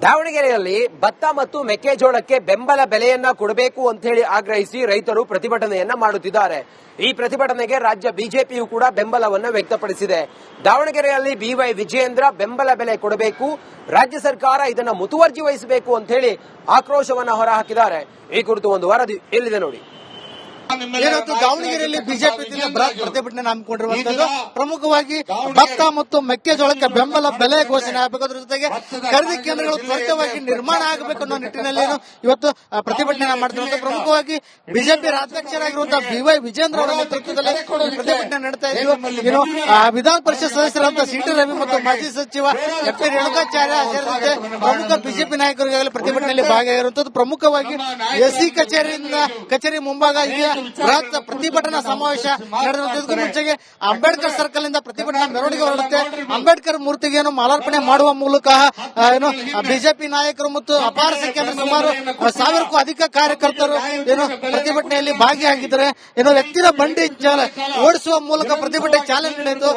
ದಾವಣಗೆರೆಯಲ್ಲಿ ಭತ್ತ ಮತ್ತು ಮೆಕ್ಕೆಜೋಳಕ್ಕೆ ಬೆಂಬಲ ಬೆಲೆಯನ್ನ ಕೊಡಬೇಕು ಅಂತ ಹೇಳಿ ಆಗ್ರಹಿಸಿ ರೈತರು ಪ್ರತಿಭಟನೆಯನ್ನ ಮಾಡುತ್ತಿದ್ದಾರೆ. ಈ ಪ್ರತಿಭಟನೆಗೆ ರಾಜ್ಯ ಬಿಜೆಪಿಯು ಕೂಡ ಬೆಂಬಲವನ್ನ ವ್ಯಕ್ತಪಡಿಸಿದೆ. ದಾವಣಗೆರೆಯಲ್ಲಿ ಬಿವೈ ವಿಜಯೇಂದ್ರ ಬೆಂಬಲ ಬೆಲೆ ಕೊಡಬೇಕು. ರಾಜ್ಯ ಸರ್ಕಾರ ಇದನ್ನ ಮುತುವರ್ಜಿ ವಹಿಸಬೇಕು ಅಂತ ಹೇಳಿ ಆಕ್ರೋಶವನ್ನು ಹೊರಹಾಕಿದ್ದಾರೆ. ಈ ಕುರಿತು ಒಂದು ವರದಿ ಎಲ್ಲಿದೆ ನೋಡಿ. ಏನಂತೂ ದಾವಣಗೆರೆಯಲ್ಲಿ ಬಿಜೆಪಿ ಬೃಹತ್ ಪ್ರತಿಭಟನೆ ಹಮ್ಮಿಕೊಂಡಿರುವಂತದ್ದು ಪ್ರಮುಖವಾಗಿ ಭತ್ತ ಮತ್ತು ಮೆಕ್ಕೆಜೋಳಕ್ಕೆ ಬೆಂಬಲ ಬೆಲೆ ಘೋಷಣೆ ಆಗಬೇಕಾದ್ರ ಜೊತೆಗೆ ಖರೀದಿ ಕೇಂದ್ರಗಳು ತ್ವರಿತವಾಗಿ ನಿರ್ಮಾಣ ಆಗಬೇಕು ಅನ್ನೋ ನಿಟ್ಟಿನಲ್ಲಿ ಇವತ್ತು ಪ್ರತಿಭಟನೆ ಮಾಡ್ತಿರುವಂತ ಪ್ರಮುಖವಾಗಿ ಬಿಜೆಪಿ ರಾಜ್ಯಾಧ್ಯಕ್ಷರಾಗಿರುವಂತಹ ಬಿ ವೈ ವಿಜೇಂದ್ರ ಅವರ ನೇತೃತ್ವದಲ್ಲಿ ಪ್ರತಿಭಟನೆ ನಡೀತಾ ಇದ್ದು ಏನು ವಿಧಾನ ಪರಿಷತ್ ಸದಸ್ಯರಾದಂತಹ ಸಿ ಟಿ ರವಿ ಮತ್ತು ಮಾಜಿ ಸಚಿವ ಎಫ್ ಪಿ ರೇಣುಕಾಚಾರ್ಯ ಸೇರಿದಂತೆ ಪ್ರಮುಖ ಬಿಜೆಪಿ ನಾಯಕರು ಈಗಾಗಲೇ ಪ್ರತಿಭಟನೆಯಲ್ಲಿ ಭಾಗಿಯಾಗಿರುವಂತದ್ದು. ಪ್ರಮುಖವಾಗಿ ಎಸ್ಸಿ ಕಚೇರಿಯಿಂದ ಕಚೇರಿ ಮುಂಭಾಗ ಈಗ ಬೃಹತ್ ಪ್ರತಿಭಟನಾ ಸಮಾವೇಶ ನಡೆದಿರುವುದಕ್ಕೂ ಮುಂಚೆಗೆ ಅಂಬೇಡ್ಕರ್ ಸರ್ಕಲ್ ಇಂದ ಪ್ರತಿಭಟನಾ ಮೆರವಣಿಗೆ ಹೊರಡುತ್ತೆ. ಅಂಬೇಡ್ಕರ್ ಮೂರ್ತಿಗೆ ಏನು ಮಾಲಾರ್ಪಣೆ ಮಾಡುವ ಮೂಲಕ ಏನು ಬಿಜೆಪಿ ನಾಯಕರು ಮತ್ತು ಅಪಾರ ಸಂಖ್ಯೆಯಲ್ಲಿ ಸುಮಾರು ಸಾವಿರಕ್ಕೂ ಅಧಿಕ ಕಾರ್ಯಕರ್ತರು ಏನು ಪ್ರತಿಭಟನೆಯಲ್ಲಿ ಭಾಗಿಯಾಗಿದ್ದಾರೆ. ಏನು ಎತ್ತಿನ ಬಂಡಿ ಓಡಿಸುವ ಮೂಲಕ ಪ್ರತಿಭಟನೆ ಚಾಲನೆ ನಡೆಯಿತು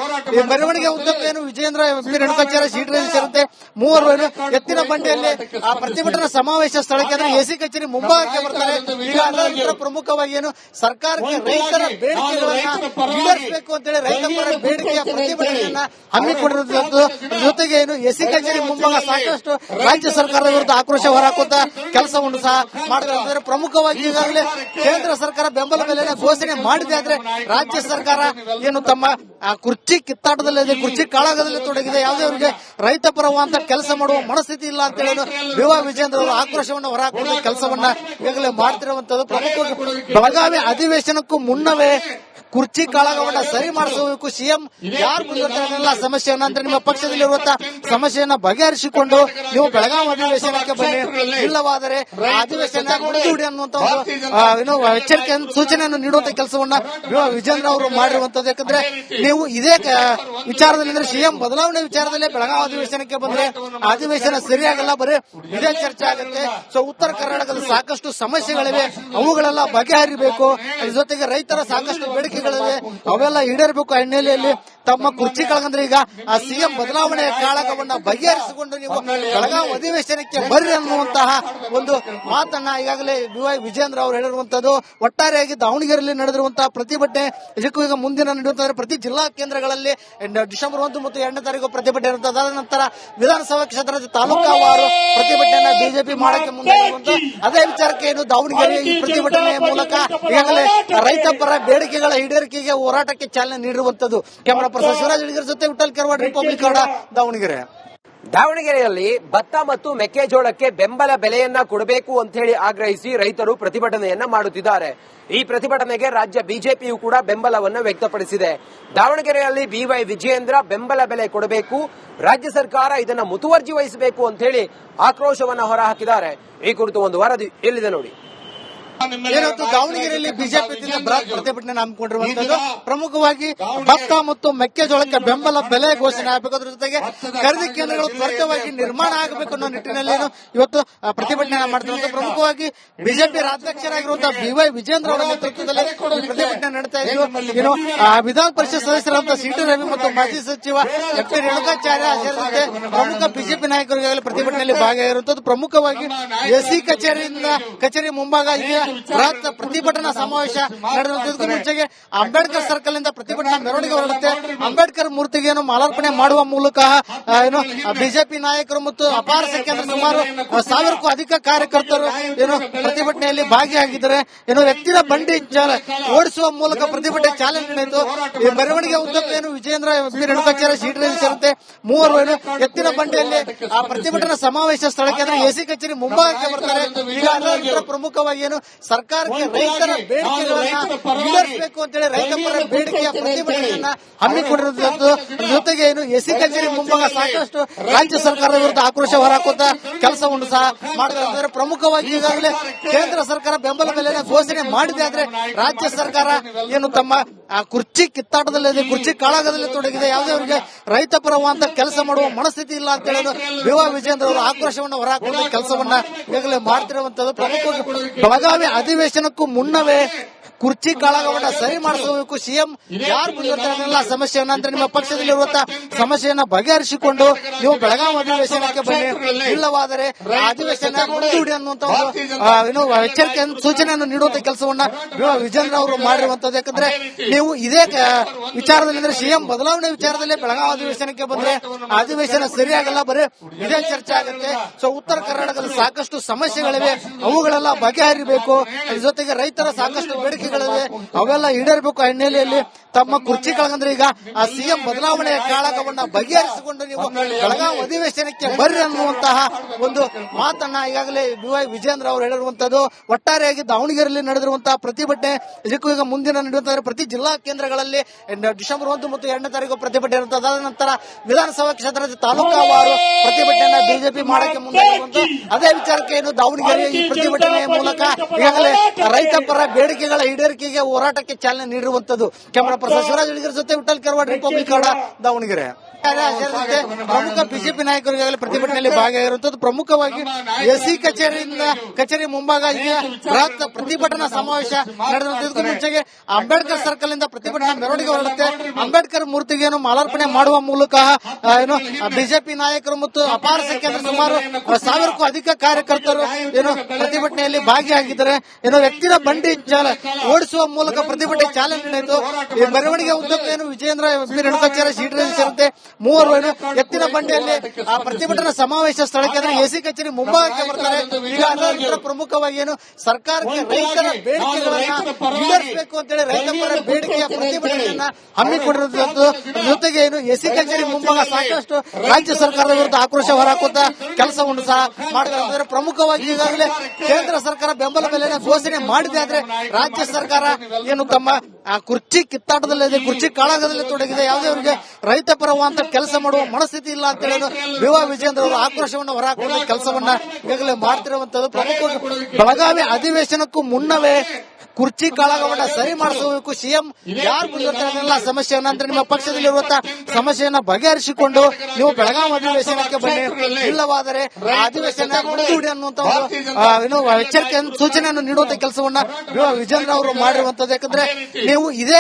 ಮೆರವಣಿಗೆ ಉದ್ದಕ್ಕೂ ಏನು ವಿಜೇಂದ್ರ ಎಂ ಪಿ ರೇಣುಕಾಚಾರ್ಯ ಸೇರಿದಂತೆ ಮೂವರು ಏನು ಎತ್ತಿನ ಬಂಡಿಯಲ್ಲಿ, ಆ, ಪ್ರತಿಭಟನಾ ಸಮಾವೇಶ ಸ್ಥಳಕ್ಕೆ ಎಸಿ ಕಚೇರಿ ಮುಂಭಾಗಕ್ಕೆ ಬರ್ತಾರೆ. ಪ್ರಮುಖವಾಗಿ ಏನು ಸರ್ಕಾರಕ್ಕೆ ರೈತರ ಬೇಡಿಕೆಗಳನ್ನ ಈಡೇರಿಸಬೇಕು ಅಂತೇಳಿ ರೈತ ಪರ ಬೇಡಿಕೆಯ ಪ್ರತಿಭಟನೆಯನ್ನ ಹಮ್ಮಿಕೊಂಡಿರುವುದು ಜೊತೆಗೆ ಏನು ಎಸಿ ಕಚೇರಿ ಮುಂಭಾಗ ಸಾಕಷ್ಟು ರಾಜ್ಯ ಸರ್ಕಾರದ ವಿರುದ್ಧ ಆಕ್ರೋಶ ಹೊರಹಾಕುವಂತ ಕೆಲಸವನ್ನು ಸಹ ಮಾಡಿದ್ರೆ ಪ್ರಮುಖವಾಗಿ ಈಗಾಗಲೇ ಕೇಂದ್ರ ಸರ್ಕಾರ ಬೆಂಬಲ ಬೆಲೆನ ಘೋಷಣೆ ಮಾಡಿದೆ. ಆದ್ರೆ ರಾಜ್ಯ ಸರ್ಕಾರ ಏನು ತಮ್ಮ ಆ ಕುರ್ಚಿ ಕಿತ್ತಾಟದಲ್ಲಿ ಕುರ್ಚಿ ಕಾಳಗದಲ್ಲಿ ತೊಡಗಿದೆ. ಯಾವುದೇ ಅವರಿಗೆ ರೈತ ಪರವಾದ ಕೆಲಸ ಮಾಡುವ ಮನಸ್ಥಿತಿ ಇಲ್ಲ ಅಂತ ಹೇಳಿ ವಿವಾ ವಿಜೇಂದ್ರ ಅವರು ಆಕ್ರೋಶವನ್ನು ಹೊರಹಾಕುವ ಕೆಲಸವನ್ನ ಈಗಲೇ ಮಾಡ್ತಿರುವಂತದ್ದು ಪ್ರಮುಖವಾಗಿ ಬೆಳಗಾವಿ ಅಧಿವೇಶನಕ್ಕೂ ಮುನ್ನವೇ ಕುರ್ಚಿ ಕಾಳಗವನ್ನ ಸರಿ ಮಾಡಿಸಬೇಕು. ಸಿಎಂ ಯಾರು ಮುಂದುವರೆಲ್ಲ ಸಮಸ್ಯೆಯನ್ನ ಅಂದ್ರೆ ನಿಮ್ಮ ಪಕ್ಷದಲ್ಲಿರುವಂತ ಸಮಸ್ಯೆಯನ್ನ ಬಗೆಹರಿಸಿಕೊಂಡು ನೀವು ಬೆಳಗಾವಿ ಅಧಿವೇಶನಕ್ಕೆ ಬನ್ನಿ. ಇಲ್ಲವಾದರೆ ಅಧಿವೇಶನ ಮುಂದೂಡಿ ಅನ್ನುವಂತ ಒಂದು ಏನು ಎಚ್ಚರಿಕೆ ಸೂಚನೆಯನ್ನು ನೀಡುವಂತ ಕೆಲಸವನ್ನ ವಿಜೇಂದ್ರ ಅವರು ಮಾಡಿರುವಂತದ್ದು ಯಾಕಂದ್ರೆ ನೀವು ಇದೇ ವಿಚಾರದಲ್ಲಿ ಅಂದ್ರೆ ಸಿಎಂ ಬದಲಾವಣೆ ವಿಚಾರದಲ್ಲಿ ಬೆಳಗಾವಿ ಅಧಿವೇಶನಕ್ಕೆ ಬಂದ್ರೆ ಅಧಿವೇಶನ ಸರಿಯಾಗಲ್ಲ ಬರೀ ಇದೇ ಚರ್ಚೆ ಆಗುತ್ತೆ. ಸೊ ಉತ್ತರ ಕರ್ನಾಟಕದ ಸಾಕಷ್ಟು ಸಮಸ್ಯೆಗಳಿವೆ. ಅವುಗಳೆಲ್ಲ ಬಗೆಹರಿಬೇಕು. ಅದ್ರ ಜೊತೆಗೆ ರೈತರ ಸಾಕಷ್ಟು ಬೇಡಿಕೆಗಳಿವೆ ಅವೆಲ್ಲ ಈಡೇರಬೇಕು ಹಿನ್ನೆಲೆಯಲ್ಲಿ ತಮ್ಮ ಕುರ್ಚಿ ಕಳಗಂದ್ರೆ ಈಗ ಆ ಸಿಎಂ ಬದಲಾವಣೆಯ ಕಾಳಗವನ್ನ ಬಗೆಹರಿಸಿಕೊಂಡು ನೀವು ಬೆಳಗಾವಿ ಅಧಿವೇಶನಕ್ಕೆ ಬರ್ರಿ ಅನ್ನುವಂತಹ ಒಂದು ಮಾತನ್ನ ಈಗಾಗಲೇ ಬಿ ವೈ ವಿಜೇಂದ್ರ ಅವರು ಹೇಳಿರುವಂತದ್ದು. ಒಟ್ಟಾರೆಯಾಗಿ ದಾವಣಗೆರೆಯಲ್ಲಿ ನಡೆದಿರುವಂತಹ ಪ್ರತಿಭಟನೆ, ಇದಕ್ಕೂ ಈಗ ಮುಂದಿನ ನಡೆಯುತ್ತಾರೆ ಪ್ರತಿ ಜಿಲ್ಲಾ ಕೇಂದ್ರಗಳಲ್ಲಿ ಡಿಸೆಂಬರ್ ಒಂದು ಮತ್ತು ಎರಡನೇ ತಾರೀಕು ಪ್ರತಿಭಟನೆ ಇರುತ್ತದೆ ಅದಾದ ನಂತರ ವಿಧಾನಸಭಾ ಕ್ಷೇತ್ರದ ತಾಲೂಕಾವಾರು ಪ್ರತಿಭಟನೆ ಬಿಜೆಪಿ ಮಾಡಕ್ಕೆ ಮುಂದಿರುವಂತ ಅದೇ ವಿಚಾರಕ್ಕೆ ಏನು ದಾವಣಗೆರೆ ಈ ಪ್ರತಿಭಟನೆಯ ಮೂಲಕ ಈಗಾಗಲೇ ರೈತ ಪರ ಬೇಡಿಕೆಗಳ ಈಡೇರಿಕೆಗೆ ಹೋರಾಟಕ್ಕೆ ಚಾಲನೆ ನೀಡಿರುವಂತದ್ದು. ಕ್ಯಾಮರಾ ಜೊತೆ ವಿಠಲ್ ಕೆರವಾಡ್ ರಿಪಬ್ಲಿಕ್ ದಾವಣಗೆರೆ. ದಾವಣಗೆರೆಯಲ್ಲಿ ಭತ್ತ ಮತ್ತು ಮೆಕ್ಕೆಜೋಳಕ್ಕೆ ಬೆಂಬಲ ಬೆಲೆಯನ್ನ ಕೊಡಬೇಕು ಅಂತ ಹೇಳಿ ಆಗ್ರಹಿಸಿ ರೈತರು ಪ್ರತಿಭಟನೆಯನ್ನ ಮಾಡುತ್ತಿದ್ದಾರೆ. ಈ ಪ್ರತಿಭಟನೆಗೆ ರಾಜ್ಯ ಬಿಜೆಪಿಯು ಕೂಡ ಬೆಂಬಲವನ್ನು ವ್ಯಕ್ತಪಡಿಸಿದೆ. ದಾವಣಗೆರೆಯಲ್ಲಿ ಬಿವೈ ವಿಜಯೇಂದ್ರ ಬೆಂಬಲ ಬೆಲೆ ಕೊಡಬೇಕು. ರಾಜ್ಯ ಸರ್ಕಾರ ಇದನ್ನ ಮುತುವರ್ಜಿ ವಹಿಸಬೇಕು ಅಂತ ಹೇಳಿ ಆಕ್ರೋಶವನ್ನ ಹೊರಹಾಕಿದ್ದಾರೆ. ಈ ಕುರಿತು ಒಂದು ವರದಿ ಎಲ್ಲಿದೆ ನೋಡಿ. ಏನಂತೂ ದಾವಣಗೆರೆಯಲ್ಲಿ ಬಿಜೆಪಿ ಬೃಹತ್ ಪ್ರತಿಭಟನೆ ಹಮ್ಮಿಕೊಂಡಿರುವಂತದ್ದು ಪ್ರಮುಖವಾಗಿ ಭತ್ತ ಮತ್ತು ಮೆಕ್ಕೆಜೋಳಕ್ಕೆ ಬೆಂಬಲ ಬೆಲೆ ಘೋಷಣೆ ಆಗಬೇಕದ್ರ ಜೊತೆಗೆ ಖರೀದಿ ಕೇಂದ್ರಗಳು ತ್ವರಿತವಾಗಿ ನಿರ್ಮಾಣ ಆಗಬೇಕು ಅನ್ನೋ ನಿಟ್ಟಿನಲ್ಲಿ ಏನು ಇವತ್ತು ಪ್ರತಿಭಟನೆ ಮಾಡ್ತಿರುವಂತ ಪ್ರಮುಖವಾಗಿ ಬಿಜೆಪಿ ರಾಜ್ಯಾಧ್ಯಕ್ಷರಾಗಿರುವಂತಹ ಬಿ ವೈ ವಿಜೇಂದ್ರ ಅವರ ನೇತೃತ್ವದಲ್ಲಿ ಪ್ರತಿಭಟನೆ ನಡೆತಾ ಇದ್ದು ಏನು ಆ, ವಿಧಾನ ಪರಿಷತ್ ಸದಸ್ಯರಾದಂತಹ ಸಿ ಟಿ ರವಿ ಮತ್ತು ಮಾಜಿ ಸಚಿವ ಎಫ್ ಟಿ ರೇಣುಕಾಚಾರ್ಯ ಸೇರಿದಂತೆ ಪ್ರಮುಖ ಬಿಜೆಪಿ ನಾಯಕರು ಪ್ರತಿಭಟನೆಯಲ್ಲಿ ಭಾಗಿಯಾಗಿರುವಂತದ್ದು. ಪ್ರಮುಖವಾಗಿ ಎಸಿ ಕಚೇರಿಯಿಂದ ಕಚೇರಿ ಮುಂಭಾಗ ಈಗ ಬೃಹತ್ ಪ್ರತಿಭಟನಾ ಸಮಾವೇಶ ನಡೆದಿರುವುದಕ್ಕೂ ಮುಂಚೆಗೆ ಅಂಬೇಡ್ಕರ್ ಸರ್ಕಲ್ ಇಂದ ಪ್ರತಿಭಟನಾ ಮೆರವಣಿಗೆ ಹೊರಡುತ್ತೆ ಅಂಬೇಡ್ಕರ್ ಮೂರ್ತಿಗೆ ಏನು ಮಾಲಾರ್ಪಣೆ ಮಾಡುವ ಮೂಲಕ ಏನು ಬಿಜೆಪಿ ನಾಯಕರು ಮತ್ತು ಅಪಾರ ಸಂಖ್ಯೆ ಸುಮಾರು ಸಾವಿರಕ್ಕೂ ಅಧಿಕ ಕಾರ್ಯಕರ್ತರು ಏನು ಪ್ರತಿಭಟನೆಯಲ್ಲಿ ಭಾಗಿಯಾಗಿದ್ದಾರೆ. ಏನು ಎತ್ತಿನ ಬಂಡಿ ಓಡಿಸುವ ಮೂಲಕ ಪ್ರತಿಭಟನೆ ಚಾಲನೆ ನಡೆಯಿತು. ಈ ಮೆರವಣಿಗೆ ಉದ್ದಕ್ಕೂ ಏನು ವಿಜೇಂದ್ರ ರೇಣುಕಾಚಾರ್ಯ ಸೀಟ್ರಲ್ಲಿ ಸೇರಿದಂತೆ ಮೂವರು ಏನು ಎತ್ತಿನ ಬಂಡಿಯಲ್ಲಿ ಆ ಪ್ರತಿಭಟನಾ ಸಮಾವೇಶ ಸ್ಥಳಕ್ಕೆ ಎಸಿ ಕಚೇರಿ ಮುಂಭಾಗಕ್ಕೆ ಬರ್ತಾರೆ. ಈಗ ಪ್ರಮುಖವಾಗಿ ಏನು ಸರ್ಕಾರಕ್ಕೆ ರೈತರ ಬೇಡಿಕೆಗಳನ್ನು ಈಡೇರಿಸಬೇಕು ಅಂತೇಳಿ ರೈತ ಪರ ಬೇಡಿಕೆಯ ಪ್ರತಿಭಟನೆಯನ್ನ ಹಮ್ಮಿಕೊಂಡಿರುವುದು ಜೊತೆಗೆ ಏನು ಎಸಿ ಕಚೇರಿ ಮುಂಭಾಗ ಸಾಕಷ್ಟು ರಾಜ್ಯ ಸರ್ಕಾರದ ವಿರುದ್ಧ ಆಕ್ರೋಶ ಹೊರಹಾಕುವಂತ ಕೆಲಸವನ್ನು ಸಹ ಮಾಡಿದ್ರೆ ಪ್ರಮುಖವಾಗಿ ಈಗಾಗಲೇ ಕೇಂದ್ರ ಸರ್ಕಾರ ಬೆಂಬಲ ಬೆಲೆಯನ್ನು ಘೋಷಣೆ ಮಾಡಿದೆ ಆದ್ರೆ ರಾಜ್ಯ ಸರ್ಕಾರ ಏನು ತಮ್ಮ ಆ ಕುರ್ಚಿ ಕಿತ್ತಾಟದಲ್ಲಿ ಕುರ್ಚಿ ಕಾಳಾಗದಲ್ಲಿ ತೊಡಗಿದೆ. ಯಾವುದೇ ಅವರಿಗೆ ರೈತ ಅಂತ ಕೆಲಸ ಮಾಡುವ ಮನಸ್ಥಿತಿ ಇಲ್ಲ ಅಂತ ಹೇಳೋದು ವಿವಾ ವಿಜೇಂದ್ರ ಅವರು ಆಕ್ರೋಶವನ್ನು ಹೊರಹಾಕುವ ಕೆಲಸವನ್ನ ಈಗಲೇ ಮಾಡ್ತಿರುವಂತದ್ದು. ಪ್ರಮುಖವಾಗಿ ಬೆಳಗಾವಿ ಅಧಿವೇಶನಕ್ಕೂ ಮುನ್ನವೇ ಕುರ್ಚಿ ಕಾಳಗವನ್ನ ಸರಿ ಮಾಡಿಸಬೇಕು ಸಿಎಂ ಯಾರು ಮುಂದುವರೆಲ್ಲ ಸಮಸ್ಯೆಯನ್ನ ಅಂದ್ರೆ ನಿಮ್ಮ ಪಕ್ಷದಲ್ಲಿ ಪಕ್ಷದಲ್ಲಿರುವಂತಹ ಸಮಸ್ಯೆಯನ್ನ ಬಗೆಹರಿಸಿಕೊಂಡು ನೀವು ಬೆಳಗಾವಿ ಅಧಿವೇಶನಕ್ಕೆ ಬನ್ನಿ. ಇಲ್ಲವಾದರೆ ಅಧಿವೇಶನ ಮುಂದೂಡಿ ಅನ್ನುವಂತ ಏನು ಎಚ್ಚರಿಕೆ ಸೂಚನೆಯನ್ನು ನೀಡುವಂತ ಕೆಲಸವನ್ನ ವಿಜೇಂದ್ರ ಅವರು ಮಾಡಿರುವಂತದ್ದು. ಯಾಕಂದ್ರೆ ನೀವು ಇದೇ ವಿಚಾರದಲ್ಲಿ ಅಂದ್ರೆ ಸಿಎಂ ಬದಲಾವಣೆ ವಿಚಾರದಲ್ಲಿ ಬೆಳಗಾವಿ ಅಧಿವೇಶನಕ್ಕೆ ಬಂದ್ರೆ ಅಧಿವೇಶನ ಸರಿಯಾಗಲ್ಲ, ಬರೀ ಇದೇ ಚರ್ಚೆ ಆಗುತ್ತೆ. ಸೊ ಉತ್ತರ ಕರ್ನಾಟಕದಲ್ಲಿ ಸಾಕಷ್ಟು ಸಮಸ್ಯೆಗಳಿವೆ. ಅವುಗಳೆಲ್ಲ ಬಗೆಹರಿಬೇಕು. ಜೊತೆಗೆ ರೈತರ ಸಾಕಷ್ಟು ಬೇಡಿಕೆಗಳಿವೆ ಅವೆಲ್ಲ ಈಡೇರ್ಬೇಕು. ಹಿನ್ನೆಲೆಯಲ್ಲಿ ತಮ್ಮ ಕುರ್ಚಿ ಕಳಗಂದ್ರೆ ಈಗ ಆ ಸಿಎಂ ಬದಲಾವಣೆಯ ಕಾಳಗವನ್ನ ಬಗೆಹರಿಸಿಕೊಂಡು ನೀವು ಬೆಳಗಾವಿ ಅಧಿವೇಶನಕ್ಕೆ ಬರ್ರಿ ಅನ್ನುವಂತಹ ಒಂದು ಮಾತನ್ನ ಈಗಾಗಲೇ ಬಿ ವಿಜೇಂದ್ರ ಅವರು ಹೇಳಿರುವಂತದ್ದು. ಒಟ್ಟಾರೆಯಾಗಿ ದಾವಣಗೆರೆಯಲ್ಲಿ ನಡೆದಿರುವಂತಹ ಪ್ರತಿಭಟನೆ, ಇದಕ್ಕೂ ಈಗ ಮುಂದಿನ ನಡೆಯುವಂತಹ ಪ್ರತಿ ಜಿಲ್ಲಾ ಕೇಂದ್ರಗಳಲ್ಲಿ ಡಿಸೆಂಬರ್ ಒಂದು ಮತ್ತು ಎರಡನೇ ತಾರೀಕು ಪ್ರತಿಭಟನೆ ಇರುತ್ತದೆ ನಂತರ ವಿಧಾನಸಭಾ ಕ್ಷೇತ್ರದ ತಾಲೂಕಾವಾರು ಪ್ರತಿಭಟನೆ ಬಿಜೆಪಿ ಮಾಡಕ್ಕೆ ಮುಂದಾಗಿರುವಂತ ಅದೇ ವಿಚಾರಕ್ಕೆ ಏನು ದಾವಣಗೆರೆ ಈ ಪ್ರತಿಭಟನೆಯ ಮೂಲಕ ಈಗಾಗಲೇ ರೈತ ಪರ ಬೇಡಿಕೆಗಳ ಈಡೇರಿಕೆಗೆ ಹೋರಾಟಕ್ಕೆ ಚಾಲನೆ ನೀಡಿರುವಂತದ್ದು ಕ್ಯಾಮರಾ ಪರ್ಸನ್ ಶಿವರಾಜ್ ಹುಡುಗರ ಜೊತೆ ವಿಠಲ್ ಕರ್ವಾಡ್ ರಿಪಬ್ಲಿಕ್ ಕನ್ನಡ ದಾವಣಗೆರೆ. ಸೇರಿದಂತೆ ಪ್ರಮುಖ ಬಿಜೆಪಿ ನಾಯಕರಿಗಾಗಲೇ ಪ್ರತಿಭಟನೆಯಲ್ಲಿ ಭಾಗಿಯಾಗಿರುವಂತದ್ದು ಪ್ರಮುಖವಾಗಿ ಎಸ್ಸಿ ಕಚೇರಿಯಿಂದ ಕಚೇರಿ ಮುಂಭಾಗ ಬೃಹತ್ ಪ್ರತಿಭಟನಾ ಸಮಾವೇಶ ಮುಂಚೆಗೆ ಅಂಬೇಡ್ಕರ್ ಸರ್ಕಲ್ ಇಂದ ಪ್ರತಿಭಟನಾ ಮೆರವಣಿಗೆ ಹೊರಡುತ್ತೆ ಅಂಬೇಡ್ಕರ್ ಮೂರ್ತಿಗೆ ಏನು ಮಾಲಾರ್ಪಣೆ ಮಾಡುವ ಮೂಲಕ ಏನು ಬಿಜೆಪಿ ನಾಯಕರು ಮತ್ತು ಅಪಾರ ಸಂಖ್ಯೆಯ ಸುಮಾರು ಸಾವಿರಕ್ಕೂ ಅಧಿಕ ಕಾರ್ಯಕರ್ತರು ಏನು ಪ್ರತಿಭಟನೆಯಲ್ಲಿ ಭಾಗಿಯಾಗಿದ್ದಾರೆ. ಏನೋ ವ್ಯಕ್ತಿನ ಬಂಡಿ ಚಾಲ ಓಡಿಸುವ ಮೂಲಕ ಪ್ರತಿಭಟನೆ ಚಾಲನೆ ನಡೆಯಿತು. ಈ ಮೆರವಣಿಗೆ ವಿಜಯೇಂದ್ರ ವಿಜೇಂದ್ರ ಬಿ ರೇಣುಕಾಚಾರ್ಯ ಸೀಟ್ ಸೇರಿದಂತೆ ಮೂವರು ಏನು ಎತ್ತಿನ ಬಂಡೆಯಲ್ಲಿ ಆ ಪ್ರತಿಭಟನಾ ಸಮಾವೇಶ ಸ್ಥಳಕ್ಕೆ ಅಂದ್ರೆ ಎಸಿ ಕಚೇರಿ ಮುಂಭಾಗಕ್ಕೆ ಬರ್ತಾರೆ. ಈಗ ಪ್ರಮುಖವಾಗಿ ಏನು ಸರ್ಕಾರಕ್ಕೆ ರೈತರ ಬೇಡಿಕೆಗಳನ್ನ ಈಡೇರಿಸಬೇಕು ಅಂತ ಹೇಳಿ ಪರ ಬೇಡಿಕೆಯ ಪ್ರತಿಭಟನೆಯನ್ನ ಹಮ್ಮಿಕೊಂಡಿರುವಂತದ್ದು. ಜೊತೆಗೆ ಏನು ಎಸಿ ಕಚೇರಿ ಮುಂಭಾಗ ಸಾಕಷ್ಟು ರಾಜ್ಯ ಸರ್ಕಾರದ ವಿರುದ್ಧ ಆಕ್ರೋಶ ಹೊರಹಾಕುವಂತ ಕೆಲಸವನ್ನು ಸಹ ಮಾಡ್ತಾರೆ. ಪ್ರಮುಖವಾಗಿ ಈಗಾಗಲೇ ಕೇಂದ್ರ ಸರ್ಕಾರ ಬೆಂಬಲ ಬೆಲೆ ಘೋಷಣೆ ಮಾಡಿದೆ. ಆದ್ರೆ ರಾಜ್ಯ ಸರ್ಕಾರ ಏನು ತಮ್ಮ ಆ ಕುರ್ಚಿ ಕಿತ್ತಾಟದಲ್ಲಿದೆ ಕುರ್ಚಿ ಕಾಳಗದಲ್ಲಿ ತೊಡಗಿದೆ, ಯಾವುದೇ ಅವರಿಗೆ ರೈತ ಪರವಂತ ಕೆಲಸ ಮಾಡುವ ಮನಸ್ಥಿತಿ ಇಲ್ಲ ಅಂತ ಹೇಳೋದು ವಿವಾ ವಿಜೇಂದ್ರ ಅವರು ಆಕ್ರೋಶವನ್ನು ಹೊರಹಾಕುವ ಕೆಲಸವನ್ನ ಈಗಾಗಲೇ ಮಾಡ್ತಿರುವಂತದ್ದು. ಪ್ರಮುಖವಾಗಿ ಬೆಳಗಾವಿ ಅಧಿವೇಶನಕ್ಕೂ ಮುನ್ನವೇ ಕುರ್ಚಿ ಕಾಳಗವನ್ನ ಸರಿ ಮಾಡಿಸಬೇಕು. ಸಿಎಂ ಯಾರು ಮುಂದುವರೆಲ್ಲ ಸಮಸ್ಯೆಯನ್ನ ಅಂದ್ರೆ ನಿಮ್ಮ ಪಕ್ಷದಲ್ಲಿರುವಂತಹ ಸಮಸ್ಯೆಯನ್ನ ಬಗೆಹರಿಸಿಕೊಂಡು ನೀವು ಬೆಳಗಾವಿ ಅಧಿವೇಶನಕ್ಕೆ ಬನ್ನಿ. ಇಲ್ಲವಾದರೆ ಅಧಿವೇಶನ ಮುಂದೂಡಿ ಅನ್ನುವಂತ ಏನು ಎಚ್ಚರಿಕೆ ಸೂಚನೆಯನ್ನು ನೀಡುವಂತ ಕೆಲಸವನ್ನ ವಿಜೇಂದ್ರ ಅವರು ಮಾಡಿರುವಂತದ್ದು. ಯಾಕಂದ್ರೆ ನೀವು ಇದೇ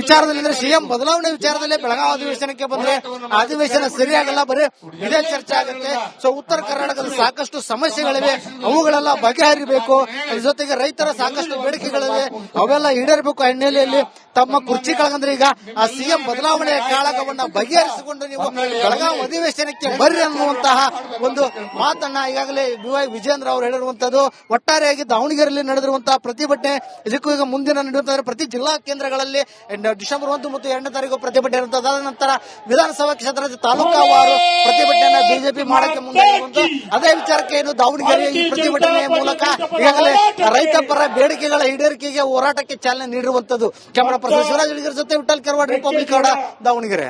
ವಿಚಾರದಲ್ಲಿ ಅಂದ್ರೆ ಸಿಎಂ ಬದಲಾವಣೆ ವಿಚಾರದಲ್ಲಿ ಬೆಳಗಾವಿ ಅಧಿವೇಶನಕ್ಕೆ ಬಂದ್ರೆ ಅಧಿವೇಶನ ಸರಿಯಾಗಲ್ಲ ಬರೀ ಇದೇ ಚರ್ಚೆ ಆಗುತ್ತೆ. ಸೊ ಉತ್ತರ ಕರ್ನಾಟಕದ ಸಾಕಷ್ಟು ಸಮಸ್ಯೆಗಳಿವೆ. ಅವುಗಳೆಲ್ಲ ಬಗೆಹರಿಬೇಕು. ಜೊತೆಗೆ ರೈತರ ಸಾಕಷ್ಟು ಬೇಡಿಕೆಗಳಿವೆ ಅವೆಲ್ಲ ಈಡೇರ್ಬೇಕು ಹಿನ್ನೆಲೆಯಲ್ಲಿ ತಮ್ಮ ಕುರ್ಚಿ ಕಳಗಂದ್ರೆ ಈಗ ಆ ಸಿಎಂ ಬದಲಾವಣೆಯ ಕಾಳಗವನ್ನ ಬಗೆಹರಿಸಿಕೊಂಡು ನೀವು ಬೆಳಗಾವಿ ಅಧಿವೇಶನಕ್ಕೆ ಬರ್ರಿ ಅನ್ನುವಂತಹ ಒಂದು ಮಾತನ್ನ ಈಗಾಗಲೇ ಬಿವೈ ವಿಜೇಂದ್ರ ಅವರು ಹೇಳಿರುವಂತದ್ದು. ಒಟ್ಟಾರೆಯಾಗಿ ದಾವಣಗೆರೆಯಲ್ಲಿ ನಡೆದಿರುವಂತಹ ಪ್ರತಿಭಟನೆ, ಇದಕ್ಕೂ ಈಗ ಮುಂದಿನ ನಡೆಯುವಂತಹ ಪ್ರತಿ ಜಿಲ್ಲಾ ಕೇಂದ್ರಗಳಲ್ಲಿ ಡಿಸೆಂಬರ್ ಒಂದು ಮತ್ತು ಎರಡನೇ ತಾರೀಕು ಪ್ರತಿಭಟನೆ ಇರುತ್ತದೆ ನಂತರ ವಿಧಾನಸಭಾ ಕ್ಷೇತ್ರದ ತಾಲೂಕಾವಾರು ಪ್ರತಿಭಟನೆಯನ್ನ ಬಿಜೆಪಿ ಮಾಡಕ್ಕೆ ಮುಂದೆ ಅದೇ ವಿಚಾರಕ್ಕೆ ಏನು ದಾವಣಗೆರೆ ಈ ಪ್ರತಿಭಟನೆಯ ಮೂಲಕ ಈಗಾಗಲೇ ರೈತ ಪರ ಬೇಡಿಕೆಗಳ ಈಡೇರಿಕೆಗೆ ಹೋರಾಟಕ್ಕೆ ಚಾಲನೆ ನೀಡಿರುವಂತದ್ದು ಕ್ಯಾಮರಾ ಪರ್ಸನ್ ಶಿವರಾಜ್ ಜೊತೆ ವಿಠಲ್ ಕರ್ವಾಡ್ ರಿಪಬ್ಲಿಕ್ ಕನ್ನಡ ದಾವಣಗೆರೆ.